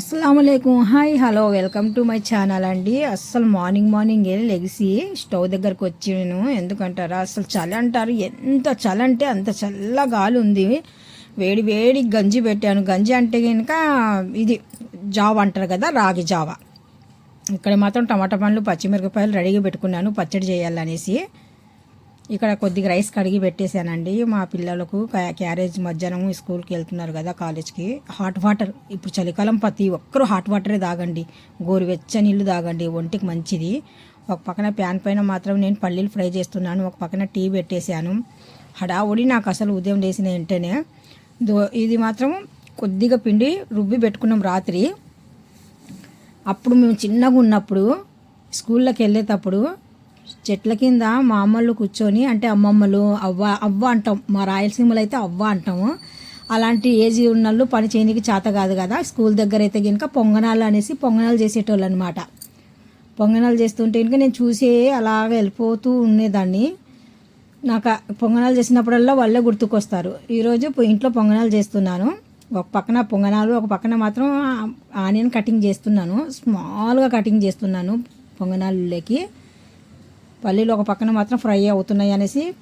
అస్సలం hi hello welcome to my channel అండి. అస్సలు మార్నింగ్ మార్నింగ్ వెళ్ళి లెగిసి స్టవ్ దగ్గరకు వచ్చి నేను ఎందుకంటారా? అసలు చలి అంటారు. ఎంత చలి అంటే అంత చల్ల గాలి ఉంది. వేడి వేడి గంజి పెట్టాను. గంజి అంటే కనుక ఇది జావ అంటారు కదా రాగి జావ. ఇక్కడ మాత్రం టమాటా పండ్లు పచ్చిమిరపకాయలు రెడీగా పెట్టుకున్నాను. పచ్చడి చేయాలనేసి. ఇక్కడ కొద్దిగా రైస్ కడిగి పెట్టేశానండి. మా పిల్లలకు క్యారేజ్ మధ్యాహ్నం స్కూల్కి వెళ్తున్నారు కదా కాలేజ్కి. హాట్ వాటర్ ఇప్పుడు చలికాలం ప్రతి ఒక్కరూ హాట్ వాటరే తాగండి. గోరువెచ్చ నీళ్ళు తాగండి ఒంటికి మంచిది. ఒక పక్కన ప్యాన్ పైన మాత్రం నేను పల్లీలు ఫ్రై చేస్తున్నాను ఒక పక్కన టీ పెట్టేశాను. హడావుడి నాకు అసలు ఉదయం లేచిన వెంటనే. దో ఇది మాత్రం కొద్దిగా పిండి రుబ్బి పెట్టుకున్నాం రాత్రి. అప్పుడు మేము చిన్నగా ఉన్నప్పుడు స్కూల్లోకి వెళ్ళేటప్పుడు చెట్ల కింద మా అమ్మలు కూర్చొని అంటే అమ్మమ్మలు అవ్వ అవ్వ అంటాం. మా రాయలసీమలో అయితే అవ్వ అంటాము. అలాంటి ఏజ్ ఉన్నోళ్ళు పని చేయడానికి చేత కాదు కదా. స్కూల్ దగ్గర అయితే కనుక పొంగనాలు అనేసి పొంగనాలు చేసేటోళ్ళు అనమాట పొంగనాలు చేస్తుంటే కనుక నేను చూసే అలా వెళ్ళిపోతూ ఉండేదాన్ని. నాకు పొంగనాలు చేసినప్పుడల్లా వాళ్ళే గుర్తుకొస్తారు. ఈరోజు ఇంట్లో పొంగనాలు చేస్తున్నాను. ఒక పక్కన పొంగనాలు ఒక పక్కన మాత్రం ఆనియన్ కటింగ్ చేస్తున్నాను. స్మాల్గా కటింగ్ చేస్తున్నాను పొంగనాలులోకి. పల్లీలు ఒక పక్కన మాత్రం ఫ్రై అవుతున్నాయి అనేసి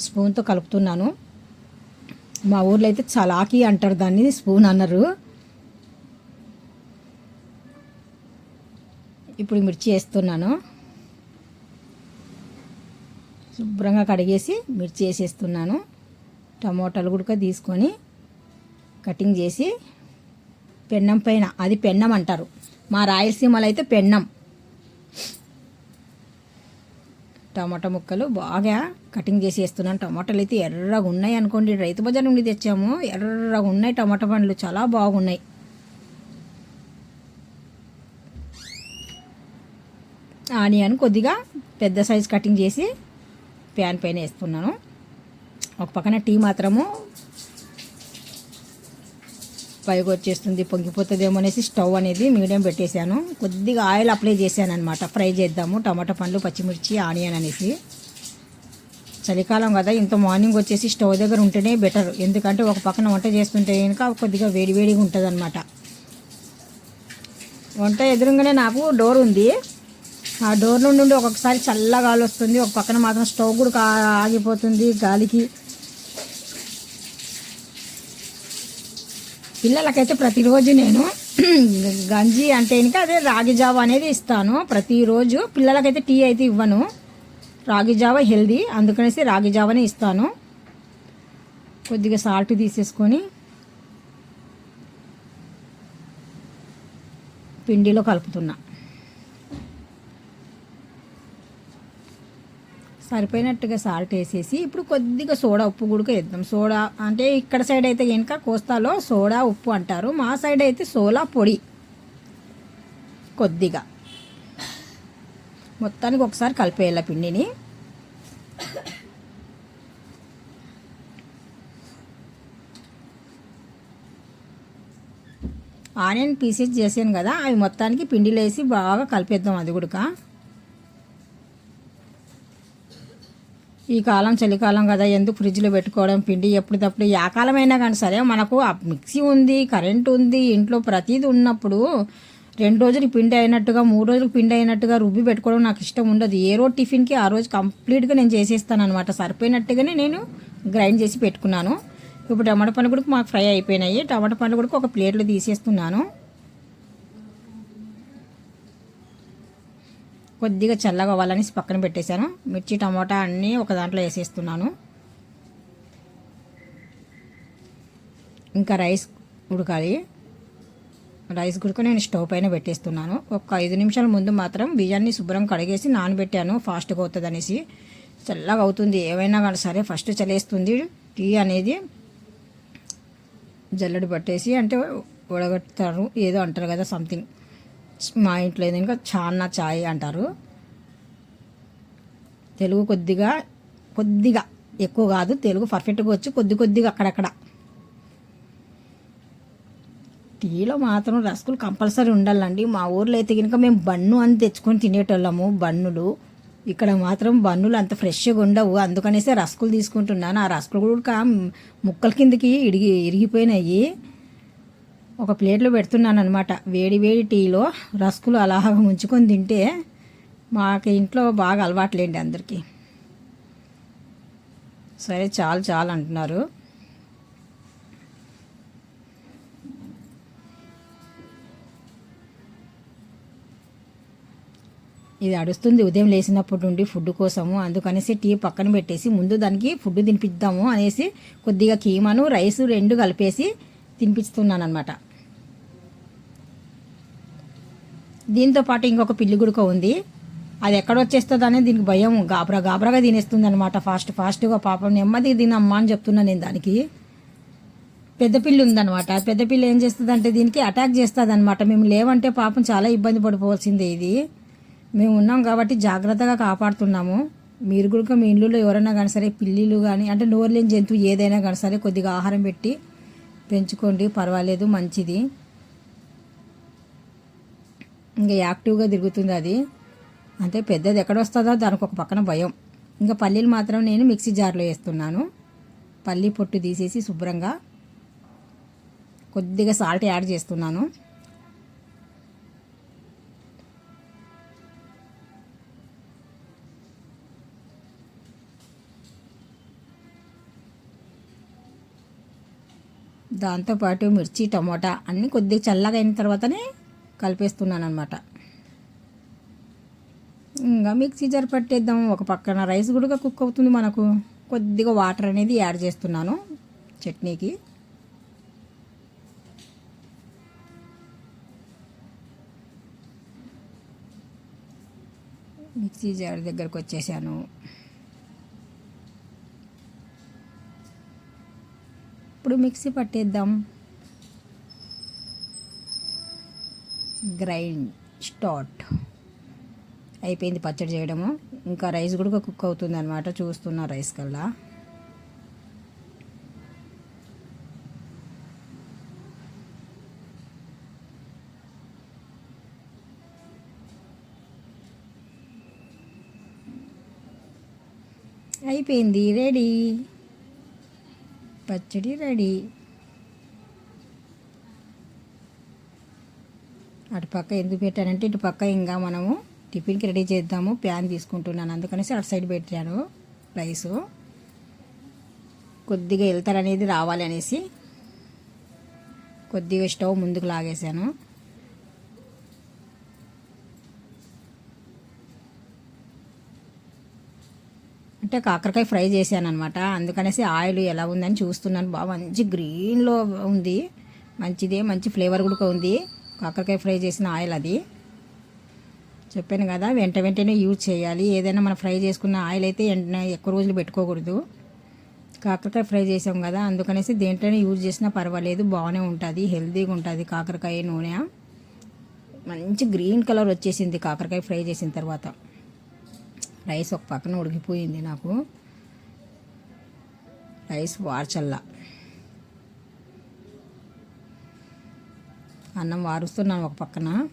స్పూన్తో కలుపుతున్నాను. మా ఊర్లో అయితే చలాకి అంటారు దాన్ని స్పూన్ అన్నారు. ఇప్పుడు మిర్చి వేస్తున్నాను. శుభ్రంగా కడిగేసి మిర్చి వేసేస్తున్నాను. టమోటాలు కూడా తీసుకొని కటింగ్ చేసి పెన్నం పైన అది పెన్నం అంటారు. మా రాయలసీమలో అయితే పెన్నం. టమాటా ముక్కలు బాగా కటింగ్ చేసి వేస్తున్నాను. టమాటాలు అయితే ఎర్రగా ఉన్నాయి అనుకోండి. రైతు బజార్ నుండి తెచ్చాము. ఎర్రగా ఉన్నాయి టమాటా పండ్లు. చాలా బాగున్నాయి. ఆనియన్ కొద్దిగా పెద్ద సైజ్ కటింగ్ చేసి ప్యాన్ పైన వేస్తున్నాను. ఒక పక్కన టీ మాత్రము పైకి వచ్చేస్తుంది పొంగిపోతుందేమో అనేసి స్టవ్ అనేది మీడియం పెట్టేశాను. కొద్దిగా ఆయిల్ అప్లై చేశాను అనమాట ఫ్రై చేద్దాము. టమాటా పండ్లు పచ్చిమిర్చి ఆనియన్ అనేసి. చలికాలం కదా ఇంత మార్నింగ్ వచ్చేసి స్టవ్ దగ్గర ఉంటేనే బెటర్. ఎందుకంటే ఒక పక్కన వంట చేస్తుంటే కనుక కొద్దిగా వేడివేడిగా ఉంటుంది అనమాట వంట ఎదురుగానే నాకు డోర్ ఉంది. ఆ డోర్ నుండి ఒక్కొక్కసారి చల్ల గాలి వస్తుంది. ఒక పక్కన మాత్రం స్టవ్ కూడా కా- ఆగిపోతుంది గాలికి. పిల్లలకైతే ప్రతిరోజు నేను గంజి అంటే ఇంకా అదే రాగి జావ అనేది ఇస్తాను. ప్రతిరోజు పిల్లలకైతే టీ అయితే ఇవ్వను. రాగి జావ హెల్దీ. అందుకనేసి రాగి జావనే ఇస్తాను. కొద్దిగా సాల్ట్ తీసేసుకొని పిండిలో కలుపుతున్నా. సరిపోయినట్టుగా సాల్ట్ వేసేసి ఇప్పుడు కొద్దిగా సోడా ఉప్పు కూడా వేద్దాం. సోడా అంటే ఇక్కడ సైడ్ అయితే కనుక కోస్తాలో సోడా ఉప్పు అంటారు. మా సైడ్ అయితే సోలా పొడి. కొద్దిగా. మొత్తానికి ఒకసారి కలిపేయాల పిండిని. ఆనియన్ పీసెస్ చేసాను కదా అవి మొత్తానికి పిండిలో వేసి బాగా కలిపేద్దాం అది కూడా ఈ కాలం చలికాలం కదా ఎందుకు ఫ్రిడ్జ్లో పెట్టుకోవడం పిండి ఎప్పటికప్పుడు ఏ కాలమైనా కానీ సరే మనకు ఆ మిక్సీ ఉంది కరెంట్ ఉంది ఇంట్లో ప్రతిదీ ఉన్నప్పుడు రెండు రోజులకి పిండి అయినట్టుగా మూడు రోజులు పిండి అయినట్టుగా రుబ్బి పెట్టుకోవడం నాకు ఇష్టం ఉండదు. ఏ రోజు టిఫిన్కి ఆ రోజు కంప్లీట్గా నేను చేసేస్తాను అనమాట సరిపోయినట్టుగానే నేను గ్రైండ్ చేసి పెట్టుకున్నాను. ఇప్పుడు టమాటా పండ్లు కూడా మాకు ఫ్రై అయిపోయినాయి. టమాటా పండ్లు కూడా ఒక ప్లేట్లో తీసేస్తున్నాను. కొద్దిగా చల్లగా అవ్వాలని పక్కన పెట్టేశాను. మిర్చి టమాటా అన్నీ ఒక దాంట్లో వేసేస్తున్నాను. ఇంకా రైస్ ఉడకాలి. రైస్ గుడక నేను స్టవ్ పైన పెట్టేస్తున్నాను. ఒక ఐదు నిమిషాల ముందు మాత్రం బియ్యాన్ని శుభ్రం కడిగేసి నానబెట్టాను. ఫాస్ట్గా అవుతుంది అనేసి చల్లగా అవుతుంది. ఏమైనా కానీ సరే ఫస్ట్ చలేస్తుంది టీ అనేది జల్లడి పట్టేసి అంటే ఉడగొడతారు ఏదో అంటారు కదా సంథింగ్. మా ఇంట్లో ఏదైనా ఇంకా చాన్న చాయ్ అంటారు. తెలుగు కొద్దిగా కొద్దిగా ఎక్కువ కాదు తెలుగు పర్ఫెక్ట్గా వచ్చి కొద్ది కొద్దిగా అక్కడక్కడ. టీలో మాత్రం రస్కులు కంపల్సరీ ఉండాలండి. మా ఊర్లో అయితే కనుక మేము బన్ను అని తెచ్చుకొని తినేటోళ్ళము బన్నులు. ఇక్కడ మాత్రం బన్నులు అంత ఫ్రెష్గా ఉండవు. అందుకనేసే రస్కులు తీసుకుంటున్నాను. ఆ రస్కులు కూడా ముక్కల కిందకి ఇడిగి ఇరిగిపోయినాయి. ఒక ప్లేట్లో పెడుతున్నాను అనమాట వేడి వేడి టీలో రస్కులు అలాగ ముంచుకొని తింటే మాకు ఇంట్లో బాగా అలవాట్లేండి అందరికీ. సరే చాలు చాలు అంటున్నారు. ఇది అడుస్తుంది ఉదయం లేచినప్పటి నుండి ఫుడ్ కోసము. అందుకనేసి టీ పక్కన పెట్టేసి ముందు దానికి ఫుడ్ తినిపిద్దాము అనేసి కొద్దిగా కీమాను రైస్ రెండు కలిపేసి తినిపిస్తున్నాను అనమాట దీంతో పాటు ఇంకొక పిల్లి గుడుక ఉంది. అది ఎక్కడ వచ్చేస్తుంది అనేది దీనికి భయం గాబరా గాబరాగా తినేస్తుంది అనమాట ఫాస్ట్ ఫాస్ట్గా పాపం నెమ్మదిగా తినమ్మా అని చెప్తున్నాను నేను దానికి. పెద్ద పిల్లి ఉందన్నమాట. పెద్ద పిల్లి ఏం చేస్తుంది అంటే దీనికి అటాక్ చేస్తుంది అనమాట మేము లేవంటే పాపం చాలా ఇబ్బంది పడిపోవాల్సిందే ఇది. మేము ఉన్నాం కాబట్టి జాగ్రత్తగా కాపాడుతున్నాము. మీరు కూడా మీ ఇల్లులో ఎవరైనా కానీ సరే పిల్లిలు కానీ అంటే నోర్లేని జంతువు ఏదైనా కానీ సరే కొద్దిగా ఆహారం పెట్టి పెంచుకోండి పర్వాలేదు మంచిది. ఇంకా యాక్టివ్గా తిరుగుతుంది అది. అంటే పెద్దది ఎక్కడ వస్తుందో దానికి ఒక పక్కన భయం. ఇంకా పల్లీలు మాత్రం నేను మిక్సీ జార్లో వేస్తున్నాను. పల్లి పొట్టు తీసేసి శుభ్రంగా కొద్దిగా సాల్ట్ యాడ్ చేస్తున్నాను. దాంతోపాటు మిర్చి టమోటా అన్నీ కొద్దిగా చల్లగా అయిన తర్వాతనే కలిపేస్తున్నాను అనమాట ఇంకా మిక్సీ జార్ పట్టేద్దాం ఒక పక్కన రైస్ కూడా కుక్ అవుతుంది మనకు. కొద్దిగా వాటర్ అనేది యాడ్ చేస్తున్నాను చట్నీకి. మిక్సీ జార్ దగ్గరకు వచ్చేసాను. ఇప్పుడు మిక్సీ పట్టేద్దాం. Grind start. అయిపోయింది పచ్చడి చేయడము. ఇంకా రైస్ కూడా కుక్ అవుతుంది అనమాట చూస్తున్నా రైస్ కల్లా. అయిపోయింది రెడీ. పచ్చడి రెడీ. అటు పక్క ఎందుకు పెట్టానంటే ఇటు పక్క ఇంకా మనము టిఫిన్కి రెడీ చేద్దాము ప్యాన్ తీసుకుంటున్నాను. అందుకనేసి అటు సైడ్ పెట్టాను రైసు. కొద్దిగా వెళ్తారనేది రావాలి అనేసి కొద్దిగా స్టవ్ ముందుకు లాగేశాను అంటే కాకరకాయ ఫ్రై చేశాను అనమాట అందుకనేసి ఆయిల్ ఎలా ఉందని చూస్తున్నాను బాగా మంచి గ్రీన్లో ఉంది. మంచిదే మంచి ఫ్లేవర్ కూడా ఉంది. కాకరకాయ ఫ్రై చేసిన ఆయిల్ అది. చెప్పాను కదా వెంట వెంటనే యూజ్ చేయాలి. ఏదైనా మనం ఫ్రై చేసుకున్న ఆయిల్ అయితే వెంటనే ఎక్కువ రోజులు పెట్టుకోకూడదు. కాకరకాయ ఫ్రై చేసాం కదా అందుకనేసి దేంట్లోనే యూజ్ చేసినా పర్వాలేదు. బాగానే ఉంటుంది హెల్తీగా ఉంటుంది కాకరకాయ నూనె. మంచి గ్రీన్ కలర్ వచ్చేసింది కాకరకాయ ఫ్రై చేసిన తర్వాత. రైస్ ఒక పక్కన ఉడికిపోయింది నాకు. రైస్ వార్చల్లా. అన్నం వారుస్తున్నాను ఒక పక్కన.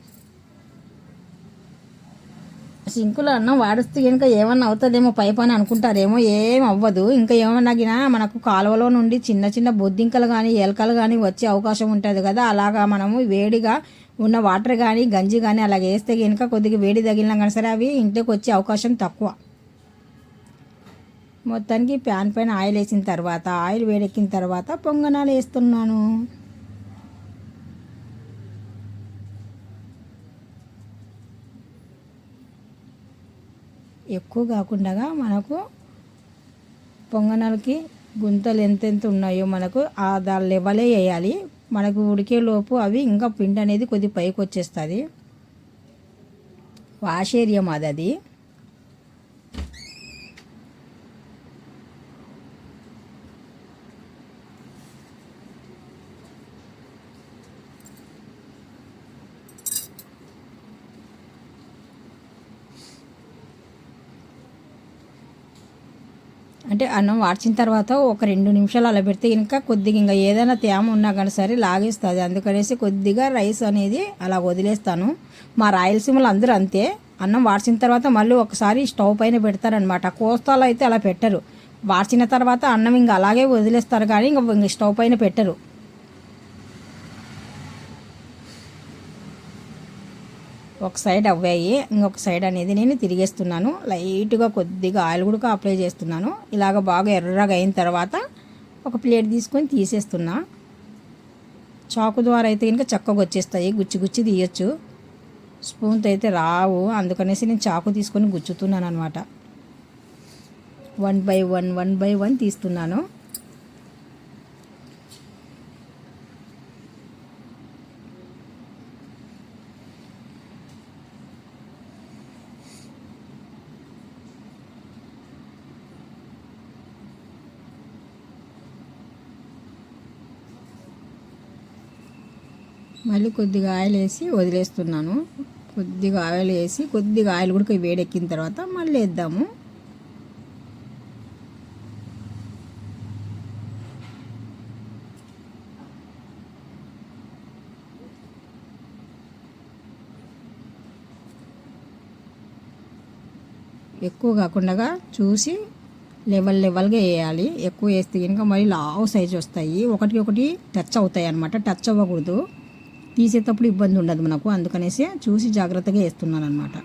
సింకులో అన్నం వాడుస్తూ కనుక ఏమన్నా అవుతుందేమో పైపు అని అనుకుంటారేమో ఏం అవ్వదు. ఇంకా ఏమన్నా మనకు కాలువలో నుండి చిన్న చిన్న బొద్దింకలు కానీ ఎలకలు కానీ వచ్చే అవకాశం ఉంటుంది కదా. అలాగా మనము వేడిగా ఉన్న వాటర్ కానీ గంజి కానీ అలాగ వేస్తే కనుక కొద్దిగా వేడి తగిలినా కానీ సరే అవి ఇంటికి వచ్చే అవకాశం తక్కువ. మొత్తానికి ప్యాన్ పైన ఆయిల్ వేసిన తర్వాత ఆయిల్ వేడెక్కిన తర్వాత పొంగనాలు వేస్తున్నాను. ఎక్కువ కాకుండా మనకు పొంగనాలకి గుంతలు ఎంతెంత ఉన్నాయో మనకు ఆ దాని లెవలే వేయాలి. మనకు ఉడికేలోపు అవి ఇంకా పిండి అనేది కొద్ది పైకి వచ్చేస్తుంది వాషేరియం అది అది. అంటే అన్నం వాడ్చిన తర్వాత ఒక రెండు నిమిషాలు అలా పెడితే ఇంకా కొద్దిగా ఇంకా ఏదైనా తేమ ఉన్నా కానీ సరే లాగేస్తుంది. అందుకనేసి కొద్దిగా రైస్ అనేది అలా వదిలేస్తాను. మా రాయలసీమలో అందరూ అంతే. అన్నం వాడ్చిన తర్వాత మళ్ళీ ఒకసారి స్టవ్ పైన పెడతారనమాట కోస్తాలో అయితే అలా పెట్టరు. వాడ్చిన తర్వాత అన్నం ఇంకా అలాగే వదిలేస్తారు కానీ ఇంకా స్టవ్ పైన పెట్టరు. ఒక సైడ్ అవ్వాయి ఇంకొక సైడ్ అనేది నేను తిరిగేస్తున్నాను. లైట్గా కొద్దిగా ఆయిల్ కూడా అప్లై చేస్తున్నాను. ఇలాగ బాగా ఎర్రగా అయిన తర్వాత ఒక ప్లేట్ తీసుకొని తీసేస్తున్నా. చాకు ద్వారా అయితే కనుక చక్కగా వచ్చేస్తాయి. గుచ్చి గుచ్చి తీయచ్చు. స్పూన్తో అయితే రావు. అందుకనేసి నేను చాకు తీసుకొని గుచ్చుతున్నాను అనమాట one by one one by one తీస్తున్నాను. మళ్ళీ కొద్దిగా ఆయిల్ వేసి వదిలేస్తున్నాను. కొద్దిగా ఆయిల్ వేసి కొద్దిగా ఆయిల్ కూడా వేడెక్కిన తర్వాత మళ్ళీ వేద్దాము. ఎక్కువ కాకుండా చూసి లెవెల్ లెవెల్గా వేయాలి. ఎక్కువ వేస్తే కనుక మళ్ళీ లావు సైజ్ వస్తాయి. ఒకటి ఒకటి టచ్ అవుతాయి అనమాట టచ్ అవ్వకూడదు. తీసేటప్పుడు ఇబ్బంది ఉండదు మనకు. అందుకనేసి చూసి జాగ్రత్తగా వేస్తున్నాను అనమాట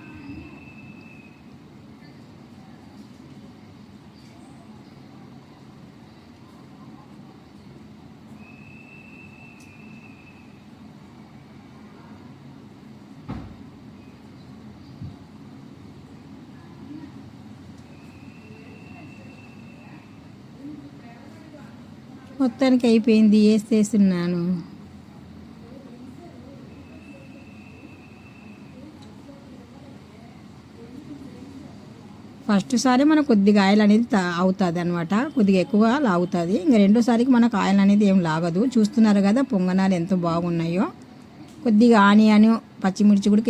మొత్తానికి అయిపోయింది. వేసేస్తున్నాను ఫస్ట్ సారి మనకు కొద్దిగా ఆయిల్ అనేది అవుతుంది అనమాట కొద్దిగా ఎక్కువ లాగుతుంది. ఇంకా రెండోసారికి మనకు ఆయిల్ అనేది ఏం లాగదు. చూస్తున్నారు కదా పొంగనాలు ఎంత బాగున్నాయో. కొద్దిగా ఆనియన్ పచ్చిమిర్చి కూడా